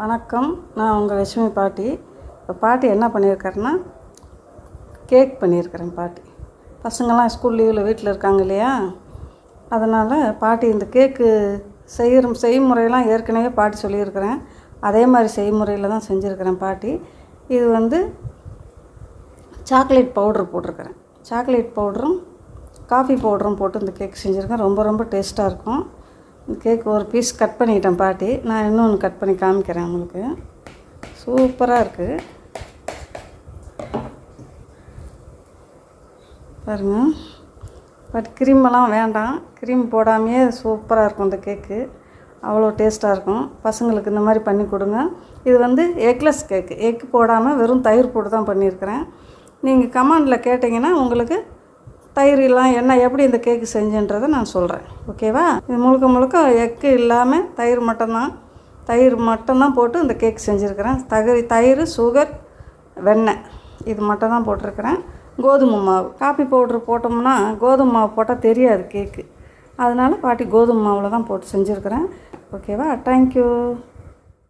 வணக்கம் நான் உங்கள் லட்சுமி பாட்டி. இப்போ பாட்டி என்ன பண்ணியிருக்காருன்னா கேக் பண்ணியிருக்கிறேன் பாட்டி. பசங்கள்லாம் ஸ்கூல் லீவில் வீட்டில் இருக்காங்க இல்லையா? அதனால் பாட்டி இந்த கேக்கு செய்கிற செய்முறையெல்லாம் ஏற்கனவே பாட்டி சொல்லியிருக்கிறேன். அதே மாதிரி செய்முறையில் தான் செஞ்சுருக்கிறேன் பாட்டி. இது வந்து சாக்லேட் பவுட்ரு போட்டிருக்கிறேன். சாக்லேட் பவுடரும் காஃபி பவுடரும் போட்டு இந்த கேக் செஞ்சுருக்கேன். ரொம்ப ரொம்ப டேஸ்ட்டாக இருக்கும். கேக் ஒரு பீஸ் கட் பண்ணிக்கிட்டேன் பாட்டி. நான் இன்னொன்று கட் பண்ணி காமிக்கிறேன் உங்களுக்கு. சூப்பராக இருக்குது பாருங்கள் பட் க்ரீமெல்லாம் வேண்டாம். க்ரீம் போடாமையே சூப்பராக இருக்கும் இந்த கேக்கு. அவ்வளோ டேஸ்ட்டாக இருக்கும். பசங்களுக்கு இந்த மாதிரி பண்ணி கொடுங்க. இது வந்து எக்லெஸ் கேக்கு எக் போடாமல் வெறும் தயிர் போட்டு தான் பண்ணியிருக்கிறேன். நீங்கள் கமாண்டில் கேட்டிங்கன்னா உங்களுக்கு தயிர் எல்லாம் என்ன எப்படி இந்த கேக்கு செஞ்சேன்றதை நான் சொல்கிறேன் ஓகேவா இது முழுக்க முழுக்க எக்கு இல்லாமல் தயிர் மட்டும்தான். தயிர் மட்டும்தான் போட்டு இந்த கேக் செஞ்சுருக்கிறேன். தயிர் தயிர் சுகர் வெண்ணெய் இது மட்டும் தான் போட்டிருக்கிறேன். கோதுமை மாவு. காஃபி பவுட்ரு போட்டோம்னா கோதுமை மாவு போட்டால் தெரியாது கேக்கு அதனால் பாட்டி கோதுமை மாவில் தான் போட்டு செஞ்சுருக்கிறேன். ஓகேவா தேங்க்யூ